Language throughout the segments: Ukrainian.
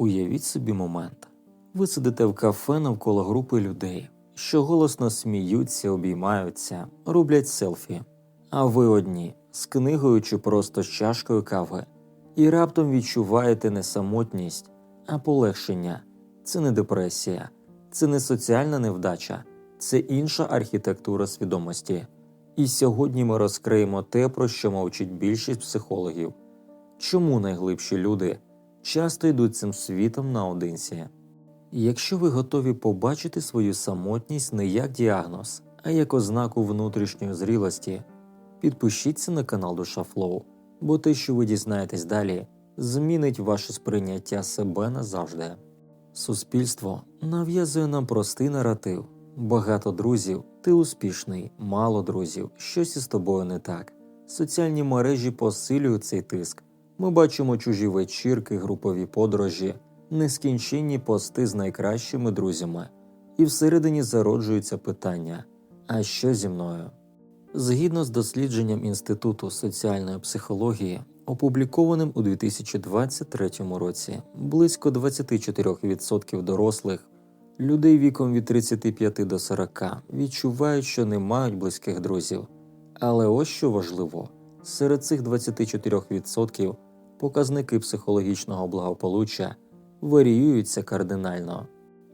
Уявіть собі момент. Ви сидите в кафе навколо групи людей, що голосно сміються, обіймаються, роблять селфі, а ви одні з книгою чи просто з чашкою кави, і раптом відчуваєте не самотність, а полегшення. Це не депресія, це не соціальна невдача, це інша архітектура свідомості. І сьогодні ми розкриємо те, про що мовчить більшість психологів. Чому найглибші люди часто йдуть цим світом наодинці? Якщо ви готові побачити свою самотність не як діагноз, а як ознаку внутрішньої зрілості, підпишіться на канал Душа Флоу, бо те, що ви дізнаєтесь далі, змінить ваше сприйняття себе назавжди. Суспільство нав'язує нам простий наратив. Багато друзів, ти успішний, мало друзів, щось із тобою не так. Соціальні мережі посилюють цей тиск. Ми бачимо чужі вечірки, групові подорожі, нескінченні пости з найкращими друзями, і всередині зароджується питання: а що зі мною? Згідно з дослідженням Інституту соціальної психології, опублікованим у 2023 році, близько 24% дорослих людей віком від 35 до 40 відчувають, що не мають близьких друзів. Але ось що важливо: серед цих 24% показники психологічного благополуччя варіюються кардинально.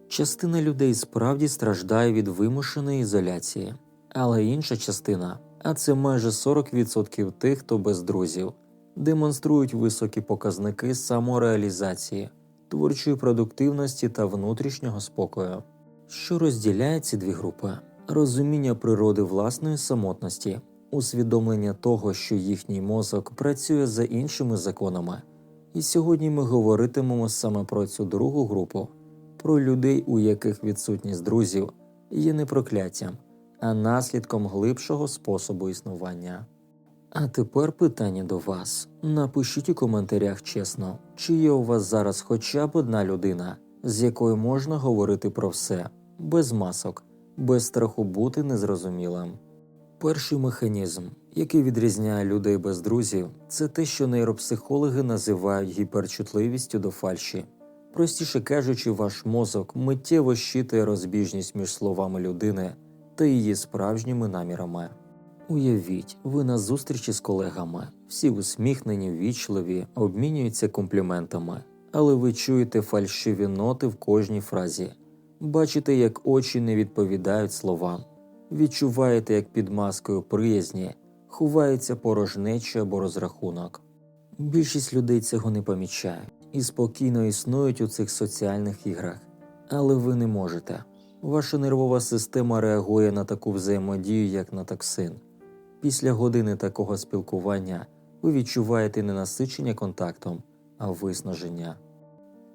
Частина людей справді страждає від вимушеної ізоляції, але інша частина, а це майже 40% тих, хто без друзів, демонструють високі показники самореалізації, творчої продуктивності та внутрішнього спокою. Що розділяє ці дві групи? Розуміння природи власної самотності, усвідомлення того, що їхній мозок працює за іншими законами. І сьогодні ми говоритимемо саме про цю другу групу, про людей, у яких відсутність друзів є не прокляттям, а наслідком глибшого способу існування. А тепер питання до вас. Напишіть у коментарях чесно, чи є у вас зараз хоча б одна людина, з якою можна говорити про все, без масок, без страху бути незрозумілим. Перший механізм, який відрізняє людей без друзів, це те, що нейропсихологи називають гіперчутливістю до фальші. Простіше кажучи, ваш мозок миттєво щитує розбіжність між словами людини та її справжніми намірами. Уявіть, ви на зустрічі з колегами, всі усміхнені, ввічливі, обмінюються компліментами, але ви чуєте фальшиві ноти в кожній фразі, бачите, як очі не відповідають словам, відчуваєте, як під маскою приязні ховається порожнеча або розрахунок. Більшість людей цього не помічають і спокійно існують у цих соціальних іграх, але ви не можете. Ваша нервова система реагує на таку взаємодію, як на токсин. Після години такого спілкування ви відчуваєте не насичення контактом, а виснаження.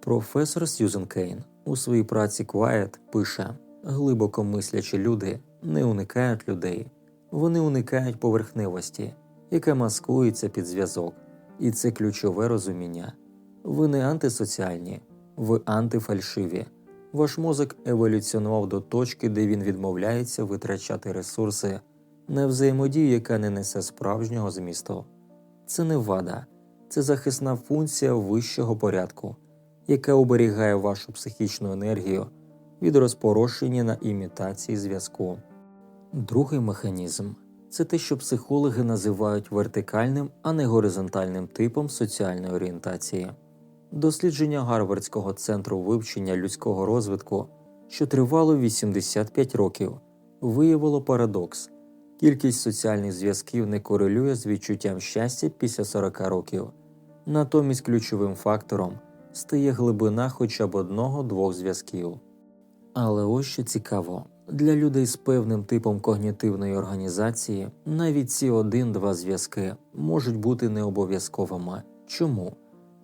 Професор Сьюзен Кейн у своїй праці Quiet пише: глибоко мислячі люди не уникають людей, вони уникають поверхневості, яка маскується під зв'язок, і це ключове розуміння. Ви не антисоціальні, ви антифальшиві. Ваш мозок еволюціонував до точки, де він відмовляється витрачати ресурси на взаємодію, яка не несе справжнього змісту. Це не вада, це захисна функція вищого порядку, яка оберігає вашу психічну енергію від розпорошення на імітації зв'язку. Другий механізм це те, що психологи називають вертикальним, а не горизонтальним типом соціальної орієнтації. Дослідження Гарвардського центру вивчення людського розвитку, що тривало 85 років, виявило парадокс. Кількість соціальних зв'язків не корелює з відчуттям щастя після 40 років, натомість ключовим фактором стає глибина хоча б одного-двох зв'язків. Але ось що цікаво, для людей з певним типом когнітивної організації навіть ці один-два зв'язки можуть бути необов'язковими. Чому?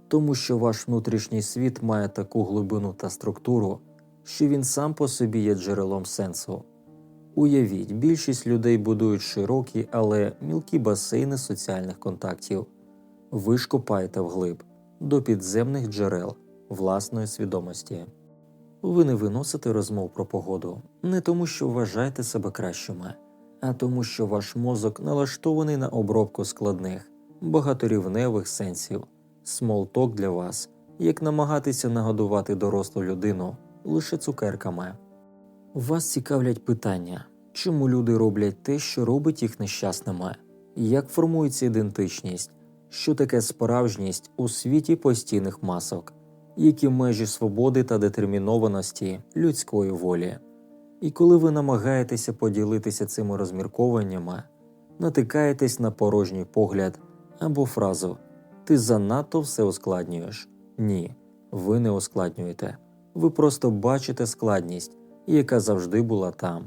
Тому що ваш внутрішній світ має таку глибину та структуру, що він сам по собі є джерелом сенсу. Уявіть, більшість людей будують широкі, але мілкі басейни соціальних контактів. Ви ж копаєте вглиб до підземних джерел власної свідомості. Ви не виносите розмов про погоду не тому, що вважаєте себе кращими, а тому, що ваш мозок налаштований на обробку складних, багаторівневих сенсів. Смолток для вас як намагатися нагодувати дорослу людину лише цукерками. Вас цікавлять питання, чому люди роблять те, що робить їх нещасними, як формується ідентичність, що таке справжність у світі постійних масок, які межі свободи та детермінованості людської волі. І коли ви намагаєтеся поділитися цими розміркованнями, натикаєтесь на порожній погляд або фразу Ти занадто все ускладнюєш. Ні, ви не ускладнюєте. Ви просто бачите складність, яка завжди була там.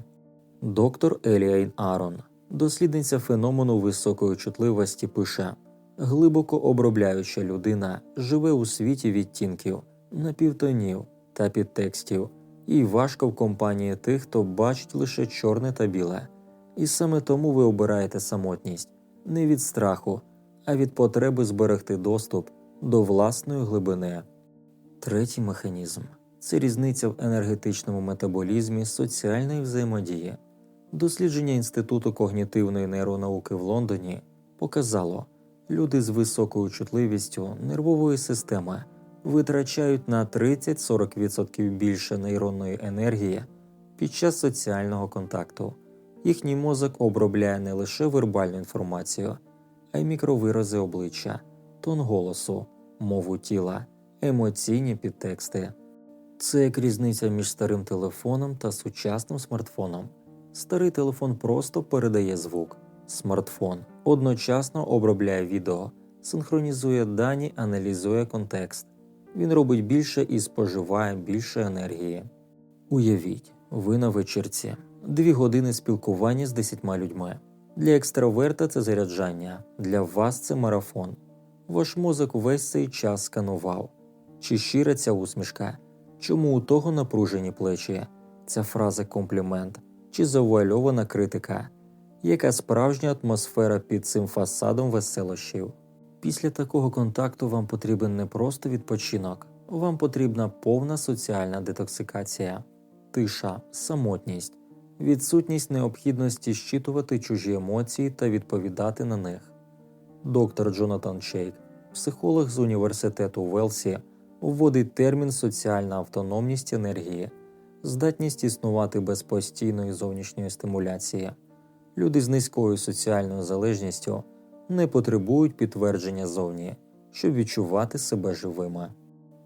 Доктор Еліайн Арон, дослідниця феномену високої чутливості, пише глибоко обробляюча людина живе у світі відтінків, напівтонів та підтекстів, і важко в компанії тих, хто бачить лише чорне та біле. І саме тому ви обираєте самотність не від страху, а від потреби зберегти доступ до власної глибини. Третій механізм це різниця в енергетичному метаболізмі соціальної взаємодії. Дослідження Інституту когнітивної нейронауки в Лондоні показало, люди з високою чутливістю нервової системи витрачають на 30-40% більше нейронної енергії під час соціального контакту. Їхній мозок обробляє не лише вербальну інформацію, а й мікровирази обличчя, тон голосу, мову тіла, емоційні підтексти. Це як різниця між старим телефоном та сучасним смартфоном. Старий телефон просто передає звук, смартфон одночасно обробляє відео, синхронізує дані, аналізує контекст. Він робить більше і споживає більше енергії. Уявіть, ви на вечірці, дві години спілкування з десятьма людьми. Для екстраверта це заряджання, для вас це марафон. Ваш мозок весь цей час сканував. Чи щира ця усмішка? Чому у того напружені плечі? Ця фраза комплімент чи завуальована критика? Яка справжня атмосфера під цим фасадом веселощів? Після такого контакту вам потрібен не просто відпочинок, вам потрібна повна соціальна детоксикація, тиша, самотність, відсутність необхідності щитувати чужі емоції та відповідати на них. Доктор Джонатан Чейк, психолог з університету Велсі, вводить термін соціальна автономність енергії, здатність існувати без постійної зовнішньої стимуляції. Люди з низькою соціальною залежністю не потребують підтвердження зовні, щоб відчувати себе живими.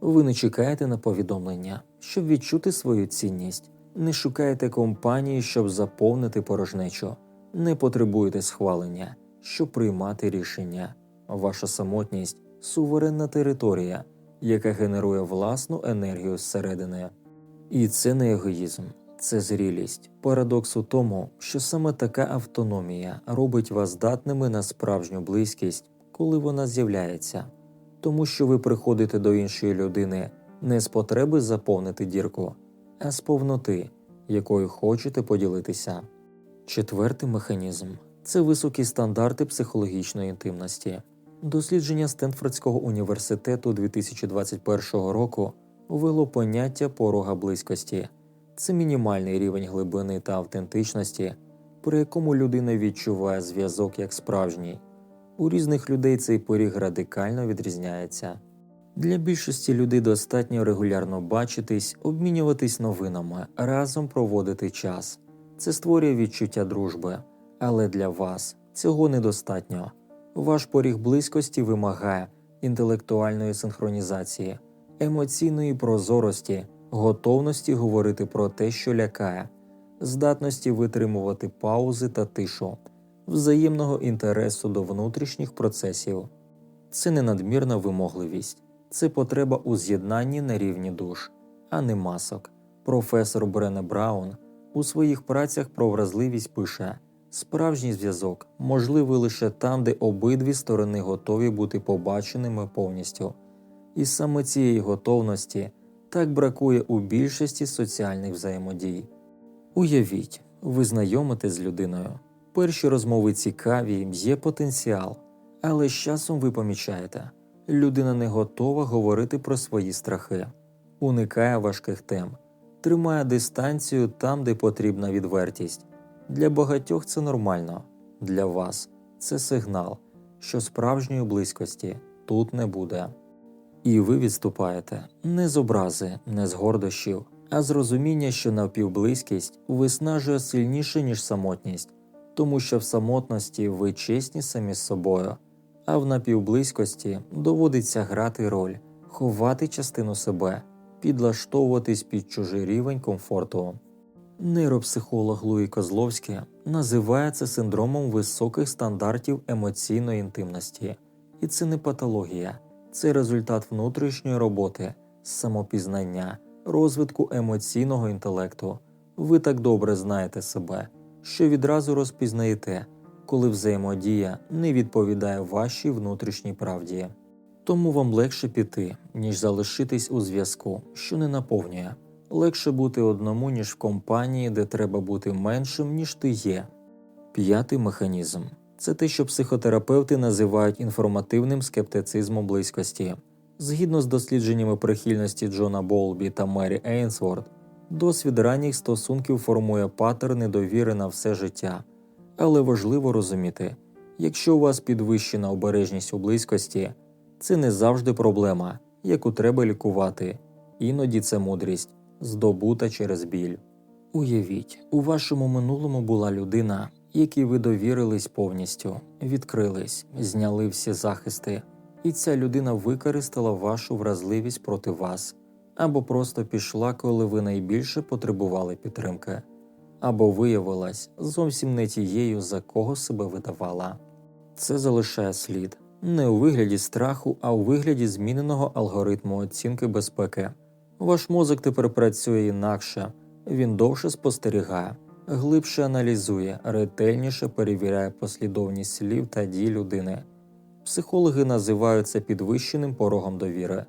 Ви не чекаєте на повідомлення, щоб відчути свою цінність, не шукаєте компанії, щоб заповнити порожнечу, не потребуєте схвалення, щоб приймати рішення. Ваша самотність суверенна територія, яка генерує власну енергію зсередини. І це не егоїзм, це зрілість. Парадокс у тому, що саме така автономія робить вас здатними на справжню близькість, коли вона з'являється, тому що ви приходите до іншої людини не з потреби заповнити дірку, а з повноти, якою хочете поділитися. Четвертий механізм це високі стандарти психологічної інтимності. Дослідження Стенфордського університету 2021 року ввело поняття порога близькості це мінімальний рівень глибини та автентичності, при якому людина відчуває зв'язок як справжній. У різних людей цей поріг радикально відрізняється. Для більшості людей достатньо регулярно бачитись, обмінюватись новинами, разом проводити час. Це створює відчуття дружби, але для вас цього недостатньо. Ваш поріг близькості вимагає інтелектуальної синхронізації, емоційної прозорості, готовності говорити про те, що лякає, здатності витримувати паузи та тишу, взаємного інтересу до внутрішніх процесів. Це не надмірна вимогливість, це потреба у з'єднанні на рівні душ, а не масок. Професор Брене Браун у своїх працях про вразливість пише. Справжній зв'язок можливий лише там, де обидві сторони готові бути побаченими повністю, і саме цієї готовності так бракує у більшості соціальних взаємодій. Уявіть, ви знайомитесь з людиною. Перші розмови цікаві, є потенціал, але з часом ви помічаєте, людина не готова говорити про свої страхи, уникає важких тем, тримає дистанцію там, де потрібна відвертість. Для багатьох це нормально, для вас це сигнал, що справжньої близькості тут не буде. І ви відступаєте не з образи, не з гордощів, а з розуміння, що навпівблизькість виснажує сильніше, ніж самотність, тому що в самотності ви чесні самі з собою, а в напівблизькості доводиться грати роль, ховати частину себе, підлаштовуватись під чужий рівень комфорту. Нейропсихолог Луї Козловський називає це синдромом високих стандартів емоційної інтимності, і це не патологія, це результат внутрішньої роботи, самопізнання, розвитку емоційного інтелекту. Ви так добре знаєте себе, що відразу розпізнаєте, коли взаємодія не відповідає вашій внутрішній правді. Тому вам легше піти, ніж залишитись у зв'язку, що не наповнює. Легше бути одному, ніж в компанії, де треба бути меншим, ніж ти є. П'ятий механізм це те, що психотерапевти називають інформативним скептицизмом близькості. Згідно з дослідженнями прихильності Джона Болбі та Мері Ейнсворт, досвід ранніх стосунків формує паттерни довіри на все життя. Але важливо розуміти, якщо у вас підвищена обережність у близькості, це не завжди проблема, яку треба лікувати, іноді це мудрість, здобута через біль. Уявіть, у вашому минулому була людина, якій ви довірились повністю, відкрились, зняли всі захисти, і ця людина використала вашу вразливість проти вас, або просто пішла, коли ви найбільше потребували підтримки, або виявилась зовсім не тією, за кого себе видавала. Це залишає слід не у вигляді страху, а у вигляді зміненого алгоритму оцінки безпеки. Ваш мозок тепер працює інакше, він довше спостерігає, глибше аналізує, ретельніше перевіряє послідовність слів та дій людини. Психологи називають це підвищеним порогом довіри,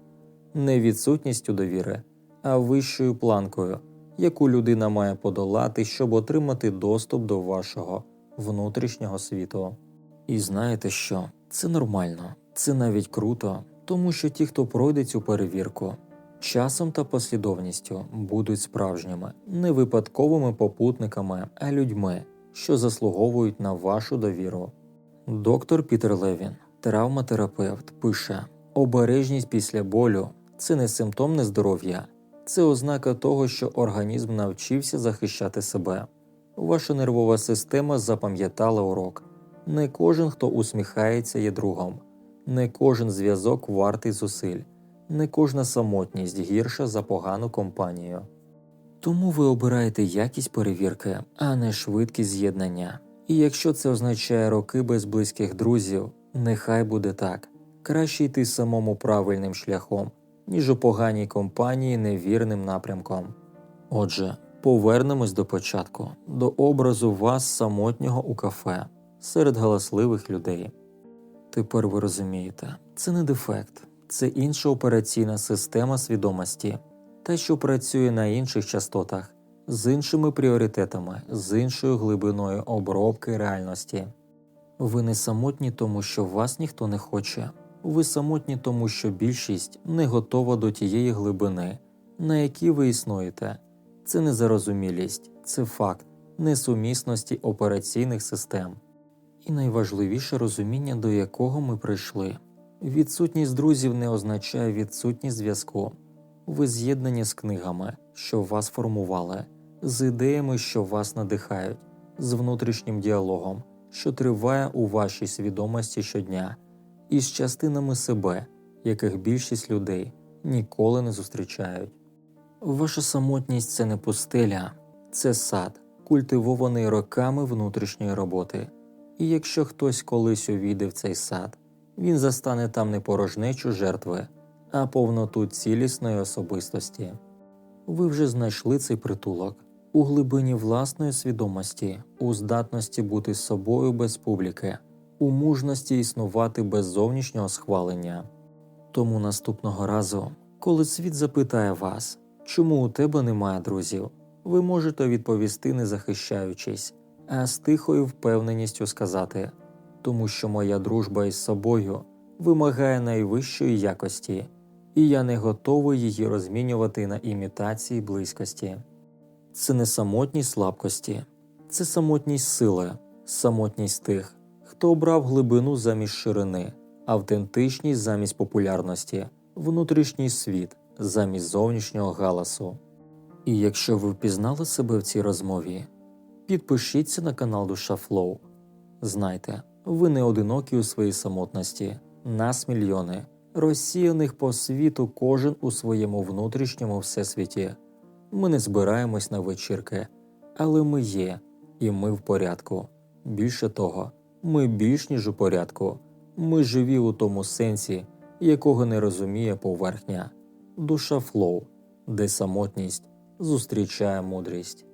не відсутністю довіри, а вищою планкою, яку людина має подолати, щоб отримати доступ до вашого внутрішнього світу. І знаєте що? Це нормально, це навіть круто, тому що ті, хто пройде цю перевірку, часом та послідовністю будуть справжніми, не випадковими попутниками, а людьми, що заслуговують на вашу довіру. Доктор Пітер Левін, травматерапевт, пише: обережність після болю це не симптом нездоров'я, це ознака того, що організм навчився захищати себе. Ваша нервова система запам'ятала урок. Не кожен, хто усміхається, є другом, не кожен зв'язок вартий зусиль, не кожна самотність гірша за погану компанію. Тому ви обираєте якість перевірки, а не швидкість з'єднання. І якщо це означає роки без близьких друзів, нехай буде так краще йти самому правильним шляхом, ніж у поганій компанії невірним напрямком. Отже, повернемось до початку, до образу вас самотнього у кафе серед галасливих людей. Тепер ви розумієте, це не дефект, це інша операційна система свідомості, та, що працює на інших частотах, з іншими пріоритетами, з іншою глибиною обробки реальності. Ви не самотні, тому що вас ніхто не хоче, ви самотні, тому що більшість не готова до тієї глибини, на якій ви існуєте. Це не зарозумілість, це факт несумісності операційних систем і найважливіше розуміння, до якого ми прийшли. Відсутність друзів не означає відсутність зв'язку, ви з'єднані з книгами, що вас формували, з ідеями, що вас надихають, з внутрішнім діалогом, що триває у вашій свідомості щодня, і з частинами себе, яких більшість людей ніколи не зустрічають. Ваша самотність це не пустеля, це сад, культивований роками внутрішньої роботи. І якщо хтось колись увійде в цей сад, він застане там не порожнечу жертви, а повноту цілісної особистості. Ви вже знайшли цей притулок у глибині власної свідомості, у здатності бути собою без публіки, у мужності існувати без зовнішнього схвалення. Тому наступного разу, коли світ запитає вас, чому у тебе немає друзів, ви можете відповісти, не захищаючись а з тихою впевненістю сказати, тому що моя дружба із собою вимагає найвищої якості, і я не готовий її розмінювати на імітації близькості. Це не самотність слабкості, це самотність сили, самотність тих, хто обрав глибину замість ширини, автентичність замість популярності, внутрішній світ замість зовнішнього галасу. І якщо ви впізнали себе в цій розмові, підпишіться на канал Душа Флоу. Знайте, ви не одинокі у своїй самотності, нас мільйони, розсіяних по світу, кожен у своєму внутрішньому всесвіті. Ми не збираємось на вечірки, але ми є, і ми в порядку. Більше того, ми більш ніж у порядку. Ми живі у тому сенсі, якого не розуміє поверхня. Душа флоу, де самотність зустрічає мудрість.